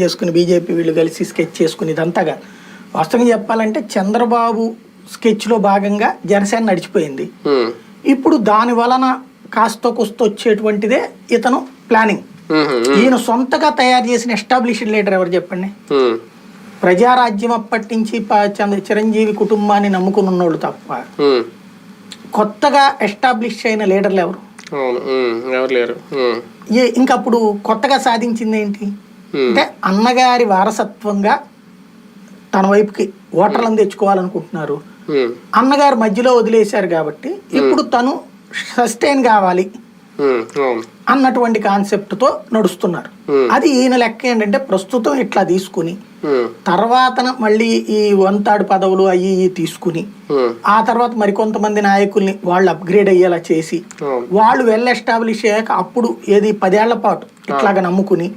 చేసుకుని బీజేపీ వీళ్ళు కలిసి స్కెచ్ చేసుకుని ఇదంతా కాదు. వాస్తవంగా చెప్పాలంటే చంద్రబాబు స్కెచ్లో భాగంగా జనసేన నడిచిపోయింది. ఇప్పుడు దాని వలన కాస్త కొస్త వచ్చేటువంటిదే ఇతను ప్లానింగ్. ఈయన సొంతగా తయారు చేసిన ఎస్టాబ్లిష్డ్ లీడర్ ఎవరు చెప్పండి? ప్రజారాజ్యం అప్పటి నుంచి చిరంజీవి కుటుంబాన్ని నమ్ముకుని ఉన్నోళ్ళు తప్ప కొత్తగా ఎస్టాబ్లిష్ అయిన లీడర్లు ఎవరు? ఎవరు లేరు? ఇంకప్పుడు కొత్తగా సాధించింది ఏంటి? అంటే అన్నగారి వారసత్వంగా తన వైపుకి ఓటర్లను తెచ్చుకోవాలనుకుంటున్నారు. ఉమ్, అన్నగారు మధ్యలో వదిలేశారు కాబట్టి ఇప్పుడు తను సస్టైన్ కావాలి. అవును. అన్నటువంటి కాన్సెప్ట్తో నడుస్తున్నారు. Hmm. అది ఈయన లెక్క ఏంటంటే ప్రస్తుతం ఇట్లా తీసుకుని ఉమ్, తర్వాత మళ్ళీ ఈ వంతాడు పదవులు అయ్యి తీసుకుని ఆ తర్వాత మరికొంతమంది నాయకుల్ని వాళ్ళు అప్గ్రేడ్ అయ్యేలా చేసి వాళ్ళు వెల్ ఎస్టాబ్లిష్ అయ్యాక అప్పుడు ఏది పదేళ్ళ పాటు ఇట్లాగా నమ్ముకుని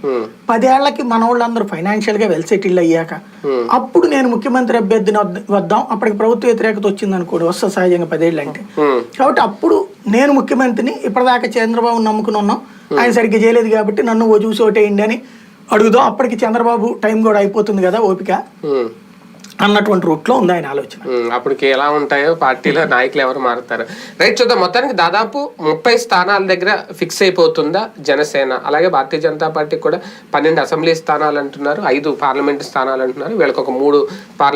పదేళ్ళకి మన వాళ్ళందరూ ఫైనాన్షియల్గా వెల్ సెటిల్ అయ్యాక Hmm. అప్పుడు నేను ముఖ్యమంత్రి అభ్యర్థిని వద్ద- అప్పటికి ప్రభుత్వ వ్యతిరేకత వచ్చింది అనుకోండి వస్తా సహజంగా పదేళ్ళు అంటే కాబట్టి అప్పుడు నేను ముఖ్యమంత్రిని ఇప్పటిదాకా చంద్రబాబు నమ్ముకుని ఉన్నాం. ఆయన సరిగ్గా చేయలేదు కాబట్టి నన్ను ఓ చూసి ఓటేయండి అని అడుగుదాం. అప్పటికి చంద్రబాబు టైం కూడా అయిపోతుంది కదా ఓపిక. అన్నటువంటి రూట్లో ఉంది ఆయన ఆలోచన. అప్పటికి ఎలా ఉంటాయో పార్టీలో నాయకులు ఎవరు మారుతారు. రైట్ చూద్దాం. మొత్తానికి దాదాపు ముప్పై స్థానాల దగ్గర ఫిక్స్ అయిపోతుందా జనసేన? అలాగే భారతీయ జనతా పార్టీ కూడా పన్నెండు అసెంబ్లీ స్థానాలు అంటున్నారు ఐదు పార్లమెంట్ స్థానాలు అంటున్నారు. వీళ్ళకి ఒక మూడు పార్లమెంట్